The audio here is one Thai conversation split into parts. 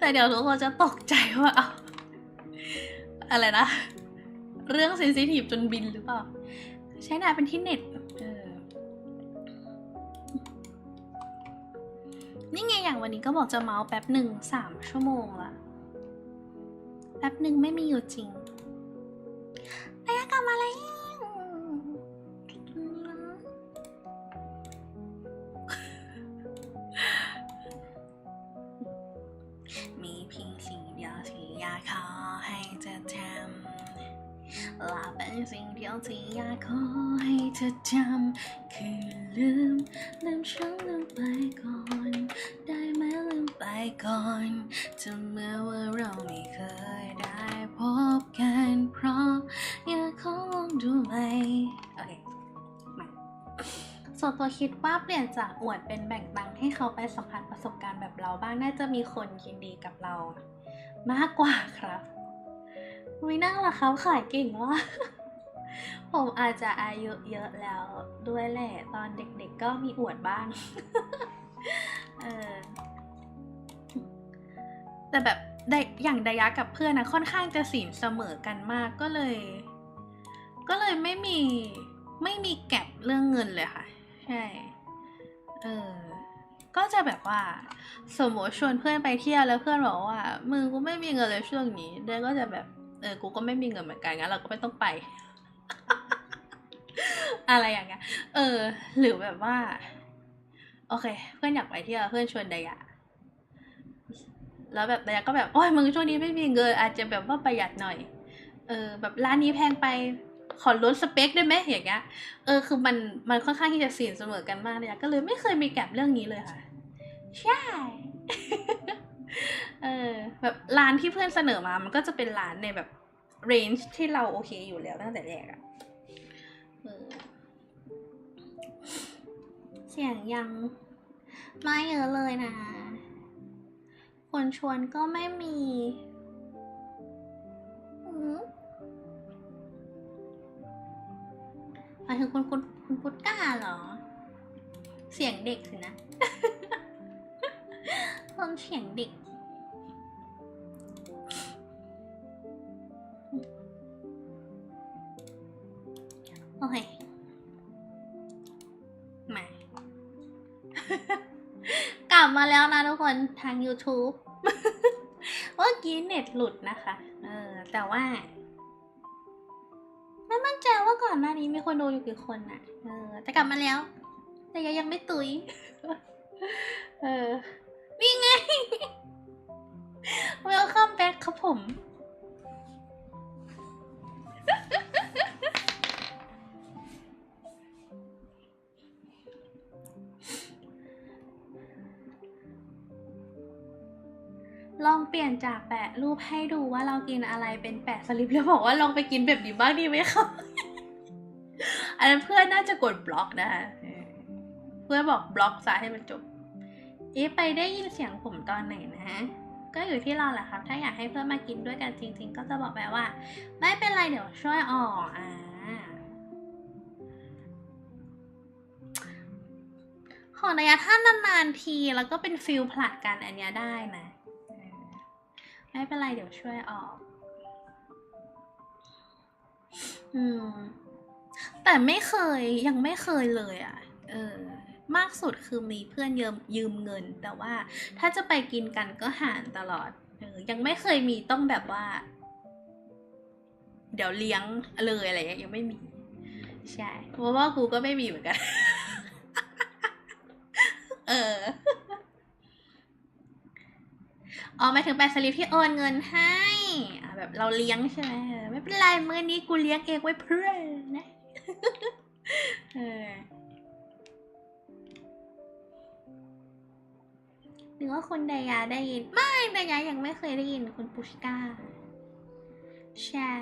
แต่เดี๋ยวทุกคนจะตกใจว่าเอาอะไรนะ เรื่องเซนซิทีฟจนบินหรือเปล่า ใช้นาเป็นที่เน็ตเออนี่ไงอย่างวันนี้ก็บอกจะเมาส์แป๊บหนึ่งสามชั่วโมงละแป๊บหนึ่งไม่มีอยู่จริงนายกลับมาแล้ว ที่อยากขอให้เธอจำคือลืม ลืมฉันลืมไปก่อน ได้ไหมลืมไปก่อนจะเมื่อว่าเราไม่เคยได้พบกันเพราะ อยากขอลองดูไหมโอเคมาส่วนตัวคิดว่าเปลี่ยนจากอวดเป็นแบ่งตังให้เขาไปสัมผัสประสบการณ์แบบเราบ้างน่าจะมีคนยินดีกับเรา มากกว่าครับวินั่งละครับขายเก่งว่า ผมอาจจะอายุเยอะแล้วด้วยแหละ ตอนเด็กๆก็มีอวดบ้าง เออ แต่แบบไดอย่างดายะกับเพื่อนนะค่อนข้างจะสีนเสมอกันมากก็เลย ก็เลยไม่มีไม่มีแก็บเรื่องเงินเลยค่ะ ใช่ เออ ก็จะแบบว่า สมมติชวนเพื่อนไปเที่ยวแล้วเพื่อนบอกว่ามึงกูไม่มีเงินเลยช่วงนี้เดยก็จะแบบเออกูก็ไม่มีเงินเหมือนกันงั้นเราก็ไม่ต้องไป อะไรอย่างเงี้ย เออ หรือแบบว่า โอเค เพื่อนอยากไปเที่ยวเพื่อนชวนไดยะ แล้วแบบไดยะก็แบบ โอ้ยมึงช่วงนี้ไม่มีเงินอาจจะแบบว่าประหยัดหน่อย เออ แบบร้านนี้แพงไป ขอลดสเปคได้ไหมอย่างเงี้ย เออ คือมัน มันค่อนข้างที่จะสีนเสมอกันมากเลยะก็เลยไม่เคยมีแก็บเรื่องนี้เลยค่ะ ใช่ เออ แบบร้านที่เพื่อนเสนอมา มันก็จะเป็นร้านในแบบ เรนจ์ที่เราโอเคอยู่แล้วตั้งแต่แรกอะเสียงยังไม่เยอะเลยนะ คนชวนก็ไม่มีอืมหมายถึงคุณคุณคุณพุทธกล้าเหรอ เสียงเด็กสินะ คนเสียงเด็ก มาแล้วนะทุกคนทาง YouTube เมื่อกี้เน็ตหลุดนะคะ เออ แต่ว่า ไม่มั่นใจว่าก่อนหน้านี้มีคนดูอยู่กี่คนน่ะ เออ แต่กลับมาแล้ว แต่ยังยังไม่ตุย เออนี่ไง Welcome back ครับผม ลองเปลี่ยนจากแปะรูปให้ดูว่าเรากินอะไรเป็นแปะสลิปแล้วบอกว่าลองไปกินแบบนี้บ้างดีไหมคะอันนั้นเพื่อนน่าจะกดบล็อกนะคะเพื่อนบอกบล็อกซะให้มันจบ เอ๊ะไปได้ยินเสียงผมตอนไหนนะก็อยู่ที่เราแหละครับ ถ้าอยากให้เพื่อนมากินด้วยกันจริง ๆ ก็จะบอกไปว่า ไม่เป็นไรเดี๋ยวช่วยออกอ่าของระยะท่านนานๆทีแล้วก็เป็นฟิลผลัดกันอันนี้ได้นะ ไม่เป็นไรเดี๋ยวช่วยออก อืม แต่ไม่เคยยังไม่เคยเลยอะ เออ มากสุดคือมีเพื่อนยืมยืมเงิน แต่ว่าถ้าจะไปกินกันก็หารตลอดเออยังไม่เคยมีต้องแบบว่า เดี๋ยวเลี้ยงเลยอะไรอย่างยังไม่มี ใช่ เพราะว่ากูก็ไม่มีเหมือนกัน เออ อ๋อหมายถึงแปดสลิปที่โอนเงินให้แบบเราเลี้ยงใช่ไหมไม่เป็นไรมื้อนี้กูเลี้ยงเองไว้เพื่อนนะเออหรือว่าคุณไดยาได้ยิน ไม่ไดยายังไม่เคยได้ยินคุณปุชกาใช่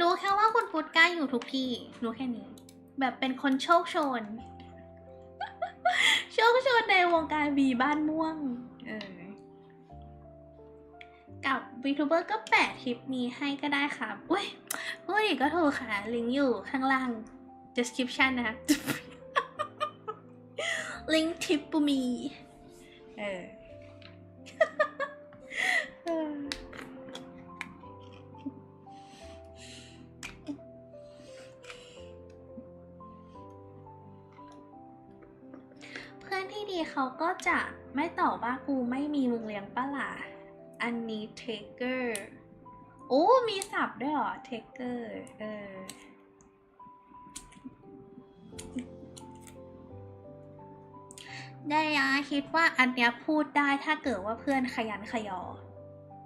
รู้แค่ว่าคุณพุทธก้าอยู่ทุกที่ รู้แค่นี้ แบบเป็นคนโชคชน โชคชนในวงการบีบ้านม่วง เออกับวิทูเบอร์ก็แปะคลิปนี้ให้ก็ได้ครับอุ้ยอุ้ยก็ถูกค่ะ ลิงก์อยู่ข้างล่าง description นะ ลิงก์ทิปปูมี เออเพื่อนที่ดีเขาก็จะ ไม่ตอบว่ากูไม่มีมึงเลี้ยงปะล่ะ อันนี้ taker โอ้ มีศัพท์ด้วยเหรอ taker เออ ได้ยาคิดว่าอันเนี้ยพูดได้ถ้าเกิดว่าเพื่อนขยันขยอ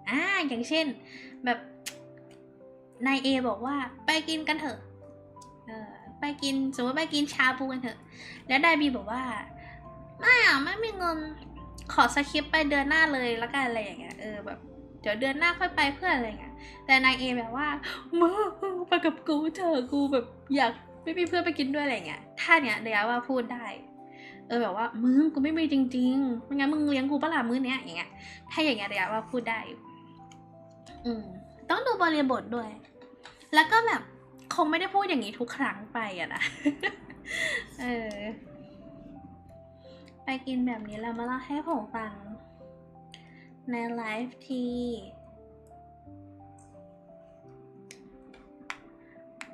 อ่า อย่างเช่น แบบนายเอบอกว่าไปกินกันเถอะ เออ ไปกินสมมติไปกินชาบูกันเถอะ แล้วนายบีบอกว่า ไม่อะ ไม่มีเงิน ขอสคริปไปเดือนหน้าเลยแล้วกันอะไรอย่างเงี้ยเออแบบเดี๋ยวเดือนหน้าค่อยไปเพื่อนอะไรเงี้ยแต่นายเอแบบว่ามึงไปกับกูเถอะกูแบบอยากไม่มีเพื่อนไปกินด้วยอะไรเงี้ยถ้าเนี้ยเดียวว่าพูดได้ เออแบบว่ามึงกูไม่มีจริงๆไม่งั้นมึงเลี้ยงกูปะล่ะมื้อเนี้ยอย่างเงี้ยถ้าอย่างเงี้ยเดียวว่าพูดได้ อืมต้องดูบริบทด้วย แล้วก็แบบคงไม่ได้พูดอย่างนี้ทุกครั้งไปอะนะ เออ ไปกินแบบนี้แล้วมาเล่าให้ผมฟัง ในไลฟ์ที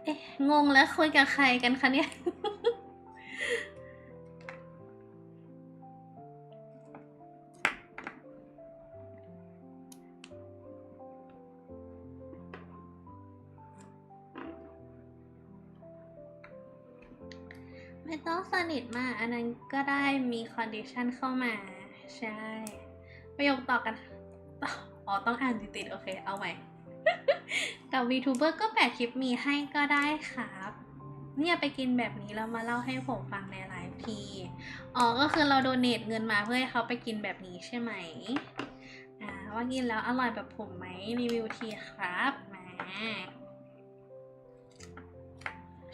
เอ๊ะงงแล้วคุยกับใครกันคะเนี่ย นิทมาก อันนั้นก็ได้มีคอนดิชันเข้ามา ใช่ ประโยคต่อกันอ๋อต้องอ่านติดๆโอเค เอาใหม่ กับ VTuber ก็แปะคลิปมีให้ก็ได้ครับเนี่ยไปกินแบบนี้แล้วมาเล่าให้ผมฟังในไลฟ์ทีอ๋อ ก็คือเราโดเนทเงินมาเพื่อให้เขาไปกินแบบนี้ใช่ไหม อ่า ว่ากินแล้วอร่อยแบบผมไหมรีวิวทีครับมา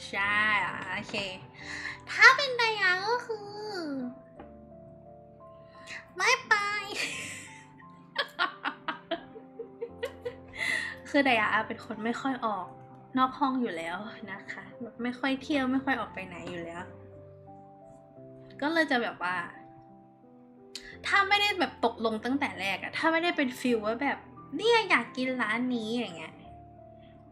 ใช่อะโอเค ถ้าเป็นไดยาก็คือไม่ไปคือไดยาเป็นคนไม่ค่อยออก นอกห้องอยู่แล้วนะคะแบบไม่ค่อยเที่ยวไม่ค่อยออกไปไหนอยู่แล้ว ก็เลยจะแบบว่า ถ้าไม่ได้แบบตกลงตั้งแต่แรกอะถ้าไม่ได้เป็นฟิลว่าแบบเนี่ยอยากกินร้านนี้อย่างเงี้ย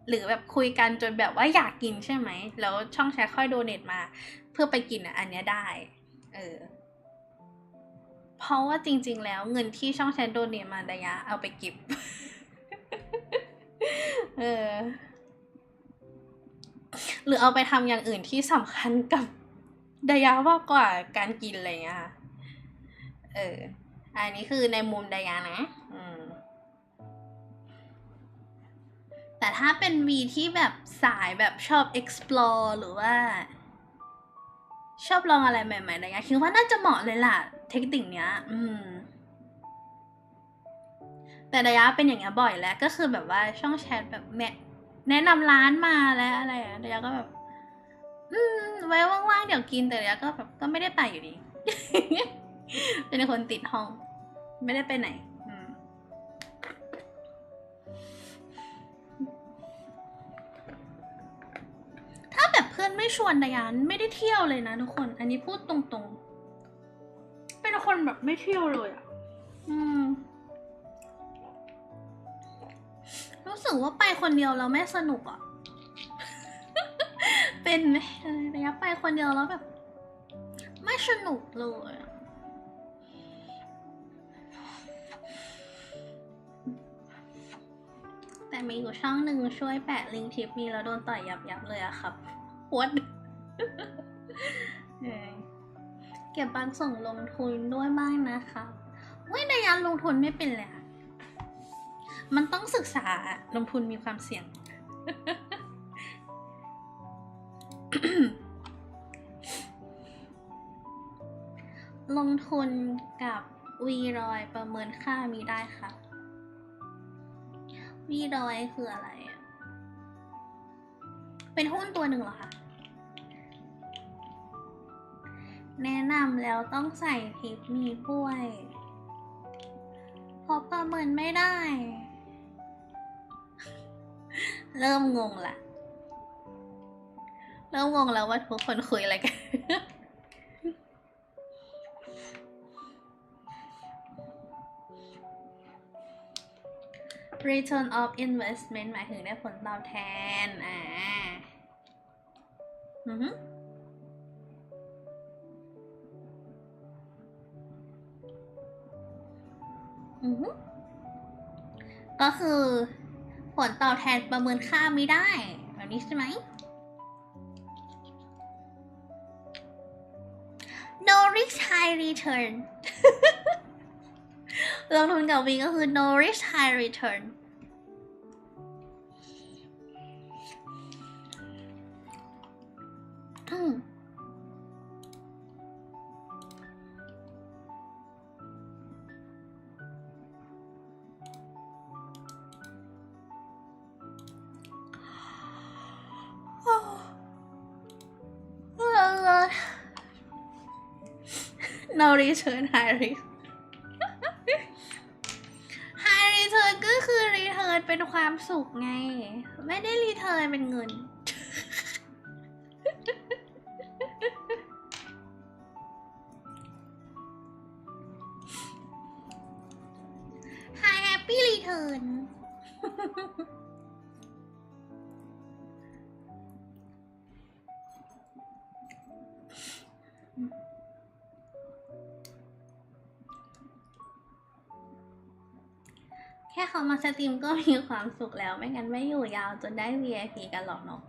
หรือแบบคุยกันจนแบบว่าอยากกินใช่ไหม แล้วช่องแชร์ค่อยโดเนทมา พื่อไปกินอันเนี้ยได้ เออ เพราะว่าจริง ๆ แล้วเงินที่ช่องแชร์โดเนทมาดายะเอาไปเก็บเออ หรือเอาไปทำอย่างอื่นที่สำคัญกับดายะมากกว่าการกินอะไรเงี้ยค่ะ เออ อันนี้คือในมุมดายะนะ อืมแต่ถ้าเป็นวีที่แบบสายแบบชอบ explore หรือว่า ชอบลองอะไรใหม่ๆอะไรเงี้ยคิดว่าน่าจะเหมาะเลยล่ะ เทคนิคเนี้ย อืม แต่ระยะเป็นอย่างเงี้ยบ่อยแล้ว ก็คือแบบว่าช่องแชทแบบแนะแนะนำร้านมาแล้วอะไรอะระยะก็แบบ อืม ไว้ว่างๆเดี๋ยวกินแต่ระยะก็แบบก็ไม่ได้ไปอยู่ดี เป็นคนติดห้อง ไม่ได้ไปไหน พื่อนไม่ชวนดายานไม่ได้เที่ยวเลยนะทุกคน อันนี้พูดตรงๆ เป็นคนแบบไม่เที่ยวเลยอะ่ะ อืม รู้สึกว่าไปคนเดียวแล้วไม่สนุกอะ่ะ เป็นไหมระยะไปคนเดียวแล้วแบบ ไม่สนุกเลยแต่มีอยู่ช่องหนึ่งช่วยแปะลิงก์ทิปมีแล้วโดนต่อยยับยับๆเลยอะครับ วดเออเก็บบางส่งลงทุนด้วยบ้างนะคะเว้ยนายานลงทุนไม่เป็นเลยอะมันต้องศึกษาลงทุนมีความเสี่ยง ลงทุนกับวีรอยประเมินค่ามีได้ค่ะวีรอยคืออะไรอะ เป็นหุ้นตัวหนึ่งเหรอคะ แนะนำแล้วต้องใส่ทิปมีบ้วยเพราะประเมินไม่ได้ เริ่มงงละ เริ่มงงแล้วว่าทุกคนคุยอะไรกัน return of investment หมายถึงได้ผลตอบแทน อ่า อือฮึอือหือก็คือผลตอบแทนประเมินค่าไม่ได้แบบนี้ใช่ไหม no risk high return ลงทุนกับวีก็คือ no risk high return no return high risk high return ก็คือ return เป็นความสุขไง ไม่ได้ return เป็นเงิน สตรีมก็มีความสุขแล้ว ไม่งั้นไม่อยู่ยาวจนได้ VIP กันหรอกเนาะ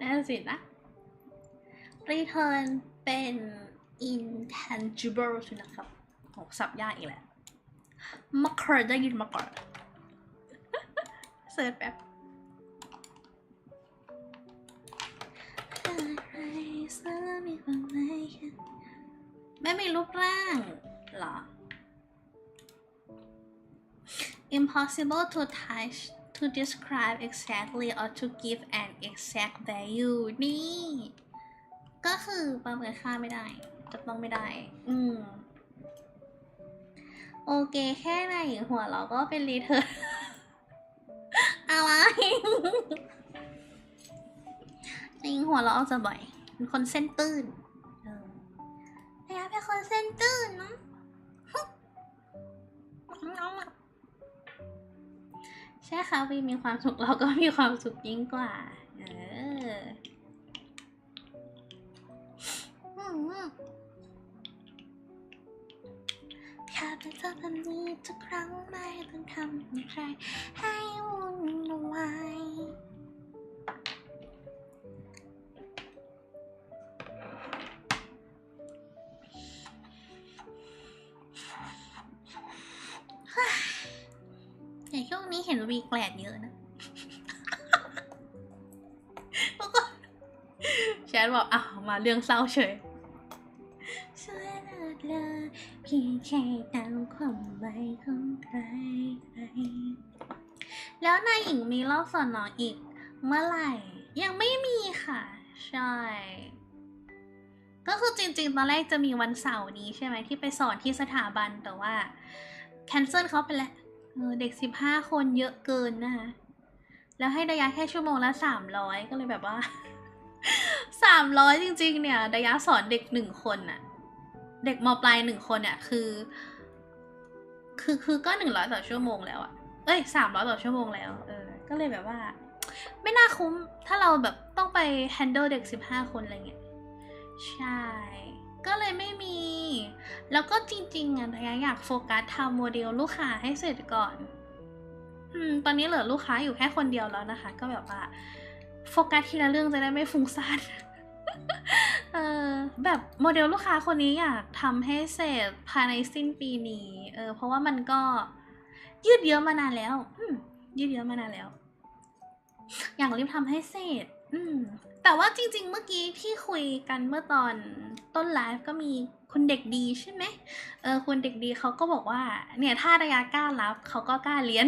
นั่นสินะ Return เป็น intangible นะครับโหสับยากอีกแล้วมาเคยได้ยินมาก่อนเสิร์ชแบบไม่มีรูปร่างหรอ impossible to touch to describe exactly or to give an exact value นี่ ก็คือประเมินค่าไม่ได้จะต้องไม่ได้ อืม โอเคแค่ในหัวเราก็เป็นรีเทิร์นอะไรจริงหัวเราออกจะบ่อยเป็นคนเส้นตื้นเออแต่อยากเป็นคนเส้นตื้นเนอะ ใช่ค่ะวีมีความสุขเราก็มีความสุขยิ่งกว่า เออแค่เป็นเจ้าแบบนี้ทุกครั้งไม่ต้องทำใครให้วุ่นวาย นี้เห็นวีแกลดเยอะนะแล้วก็แชทบอกอ้าวมาเรื่องเศร้าเฉยสวยเลิศเลอเพียงแค่ตามความหมายของใครใครแล้วนายหญิงมีรอบสอนน้องอีกเมื่อไหร่ ยังไม่มีค่ะ ใช่ ก็คือจริงๆ ตอนแรกจะมีวันเสาร์นี้ใช่ไหมที่ไปสอนที่สถาบันแต่ว่า แคนเซิลเขาไปแล้ว เออเด็กสิบห้าคนเยอะเกินนะคะ แล้วให้ระยะแค่ชั่วโมงละสามร้อยก็เลยแบบว่าสามร้อยจริง ๆ เนี่ยระยะสอนเด็กหนึ่งคนน่ะ เด็กมปลายหนึ่งคนเนี่ยคือ คือคือก็หนึ่งร้อยต่อชั่วโมงแล้วอะเอ้ยสามร้อยต่อชั่วโมงแล้ว เออ ก็เลยแบบว่า ไม่น่าคุ้มถ้าเราแบบต้องไป handle เด็กสิบห้าคนอะไรเงี้ย ใช่ ก็เลยไม่มี แล้วก็จริงๆอะระยะอยากโฟกัสทำโมเดลลูกค้าให้เสร็จก่อนอืมตอนนี้เหลือลูกค้าอยู่แค่คนเดียวแล้วนะคะ ก็แบบว่า โฟกัสทีละเรื่องจะได้ไม่ฟุ้งซ่านเออแบบโมเดลลูกค้าคนนี้อยากทำให้เสร็จภายในสิ้นปีนี้ เออเพราะว่ามันก็ยืดเยื้อมานานแล้วยืดเยื้อมานานแล้ว อยากรีบทำให้เสร็จ อืม แต่ว่าจริง ๆ เมื่อกี้ที่คุยกันเมื่อตอนต้นไลฟ์ก็มีคุณเด็กดีใช่ไหมเออคุณเด็กดีเขาก็บอกว่า เนี่ยถ้าระยะกล้ารับเขาก็กล้าเรียน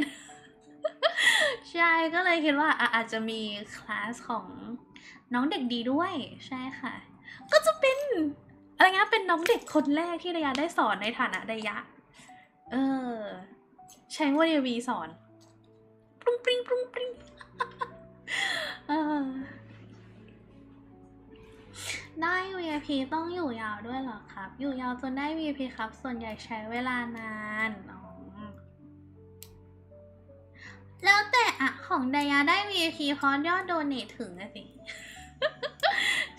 ใช่ก็เลยคิดว่าอาจจะมีคลาสของน้องเด็กดีด้วยใช่ค่ะ ก็จะเป็นอะไรเงี้ยเป็นน้องเด็กคนแรกที่ระยะได้สอนในฐานะระยะ เออใช้ว่าเดวีสอนปรุงปริงปรุงปริง ได้ VIP ต้องอยู่ยาวด้วยเหรอครับ อยู่ยาวจนได้ VIP ครับ ส่วนใหญ่ใช้เวลานานแล้วแต่อะของไดยาได้ VIP เพราะยอดโดเนทถึงอะสิ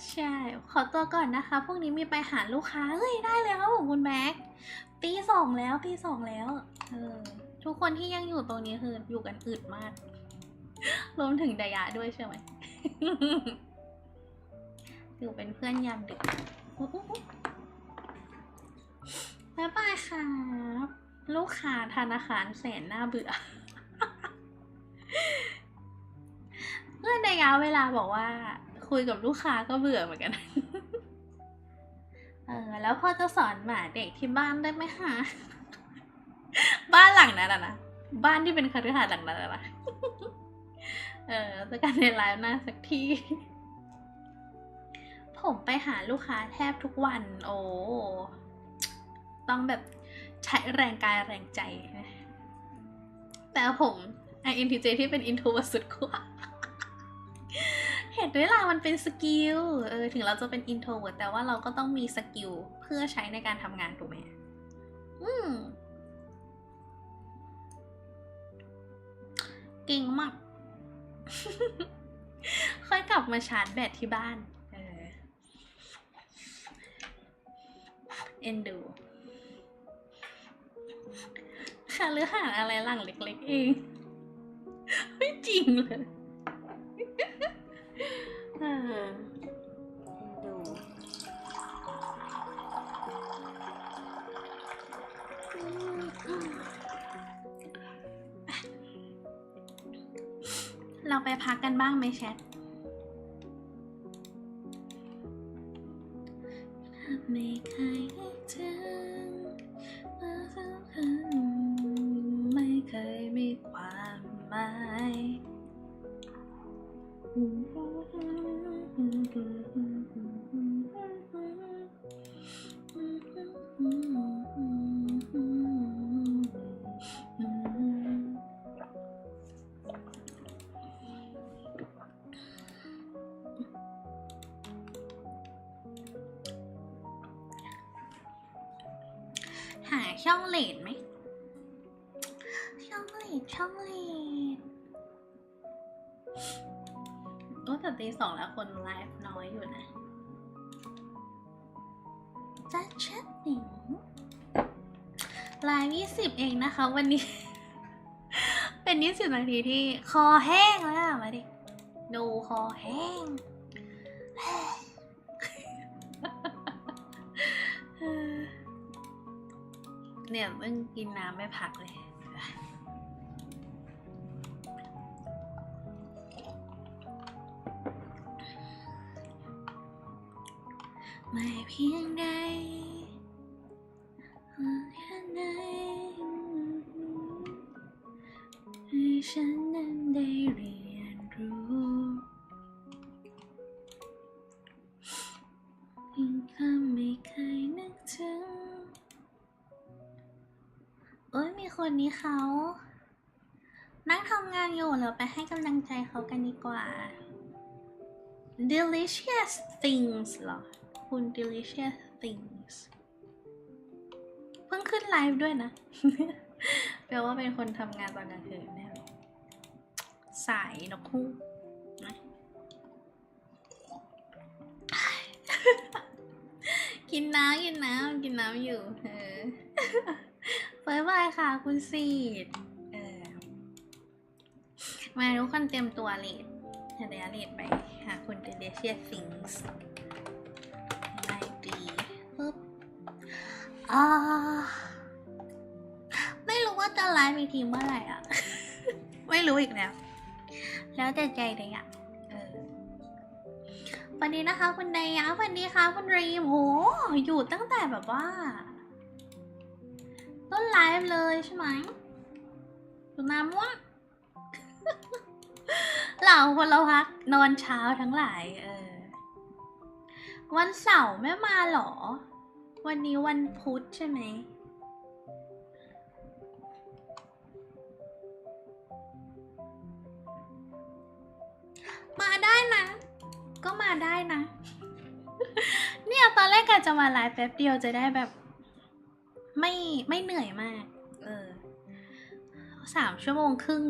ใช่ ขอตัวก่อนนะคะ พรุ่งนี้มีไปหาลูกค้า เฮ้ย ได้เลยครับผมคุณแม็กตีสองแล้วตีสองแล้ว เออ ทุกคนที่ยังอยู่ตรงนี้คืออยู่กันอึดมาก รวมถึงดายะด้วยใช่ไหมอยู่เป็นเพื่อนยามดึกบ๊ายบายครับ ลูกค้าธนาคารแสนน่าเบื่อ เพื่อนดายะเวลาบอกว่า คุยกับลูกค้าก็เบื่อเหมือนกัน เออ แล้วพ่อจะสอนหมาเด็กที่บ้านได้ไหมคะบ้านหลังนั้นอะนะ บ้านที่เป็นคฤหาสน์หลังนั้นนะ เออจะการในไลฟ์หน้าสักที ผมไปหาลูกค้าแทบทุกวัน โอ้ ต้องแบบใช้แรงกายแรงใจ แต่ผม INTJ ที่เป็น introvert สุดขั้วเห็นด้วยล่ะมันเป็นสกิล เออ ถึงเราจะเป็น introvert แต่ว่าเราก็ต้องมีสกิลเพื่อใช้ในการทำงานถูกไหมอืม เก่งมาก ค่อยกลับมาชาร์จแบตที่บ้าน เออ เอ็นดูค่ะหรือหาอะไรหลังเล็กๆเอง ไม่จริงเลย เออ เราไปพักกันบ้างไหมแชทไม่เคยนึกถึงว่าสำคัญไม่เคยมีความหมายอืม ไลฟ์ยี่สิบเองนะคะ วันนี้ เป็นยี่สิบนาทีที่คอแห้งแล้วอะมาดิดูคอแห้ง เนี่ยเพิ่งกินน้ำไม่พักเลย ไม่เพียงใด คนนี้เขา นั่งทำงานอยู่เราไปให้กำลังใจเขากันดีกว่า delicious things หรอ คุณ delicious things เพิ่งขึ้นไลฟ์ด้วยนะ แปลว่าเป็นคนทำงานตอนกลางคืนแน่สายนกคู่นะกินน้ำกินน้ำกินน้ำอยู่เออ บายบายค่ะ คุณซีดเออมาทุกคนเตรียมตัวเลดเดี๋ยวเลดไปหาคุณเดเดเชียฟิงส์ไอดีปึ๊บอ่าไม่รู้ว่าจะไลฟ์อีกทีเมื่อไหร่อะ ไม่รู้อีกแล้ว แล้วแต่ใจเลยอะวันนี้นะคะ คุณไดยะวันนี้ค่ะ คุณรีมโหอยู่ตั้งแต่แบบว่า ไลฟ์เลยใช่ไหมดูน้ำว่าเหล่าพลพัก นอนเช้าทั้งหลาย เออ วันเสาร์ไม่มาหรอ วันนี้วันพุธใช่ไหมมาได้นะ ก็มาได้นะ เนี่ยตอนแรกกะจะมาไลฟ์แป๊บเดียวจะได้แบบ ไม่ไม่เหนื่อยมาก เออสามชั่วโมงครึ่ง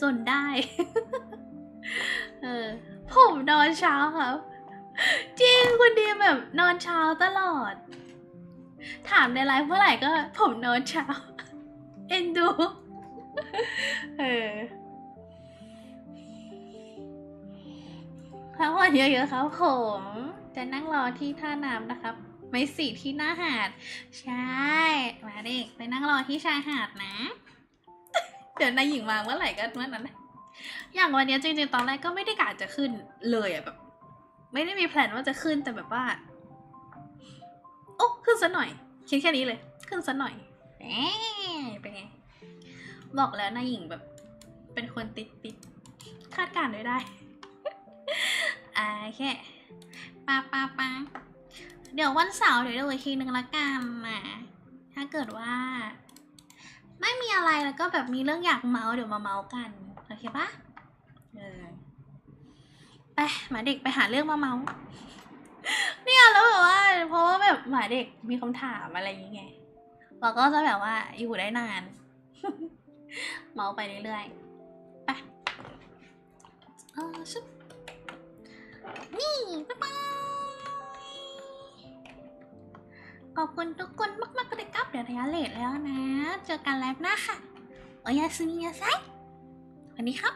จนได้ เออ ผมนอนเช้าครับ จริงคุณดีแบบนอนเช้าตลอด ถามในไลฟ์เมื่อไหร่ก็ ผมนอนเช้า เอ็นดู เออพักผ่อนเยอะๆครับผม จะนั่งรอที่ท่าน้ำนะครับ ไม่สิที่หน้าหาด ใช่ มาเด็กไปนั่งรอที่ชายหาดนะ เดี๋ยวนายหญิงมาเมื่อไหร่ก็เมื่อนั้นนะอย่างวันนี้จริงๆ ตอนแรกก็ไม่ได้กะจะขึ้นเลยอะแบบ ไม่ได้มีแผนว่าจะขึ้นแต่แบบว่า โอ้ขึ้นซะหน่อยคิดแค่นี้เลย ขึ้นซะหน่อยแหมเป็นไง บอกแล้วนายหญิงแบบ เป็นคนติดติดคาดการณ์ไว้ได้อ่าแค่ปาปาปา เดี๋ยววันเสาร์เดี๋ยวดูอีกทีหนึ่งละกันนะถ้าเกิดว่า ไม่มีอะไรแล้วก็แบบมีเรื่องอยากเมาส์เดี๋ยวมาเมาส์กันโอเคปะเออไปหมาเด็กไปหาเรื่องมาเมาส์เนี่ยแล้วแบบว่า เพราะว่าแบบหมาเด็กมีคำถามอะไรอย่างเงี้ยเราก็จะแบบว่าอยู่ได้นาน เมาส์ไปเรื่อยๆไปเออชุบนี่ บ๊ายบาย ขอบคุณทุกคนมากๆเลยครับเดี๋ยวระยะเลทแล้วนะ เจอกันไลฟ์หน้าค่ะโอยาสุมิยาไซวันนี้ครับ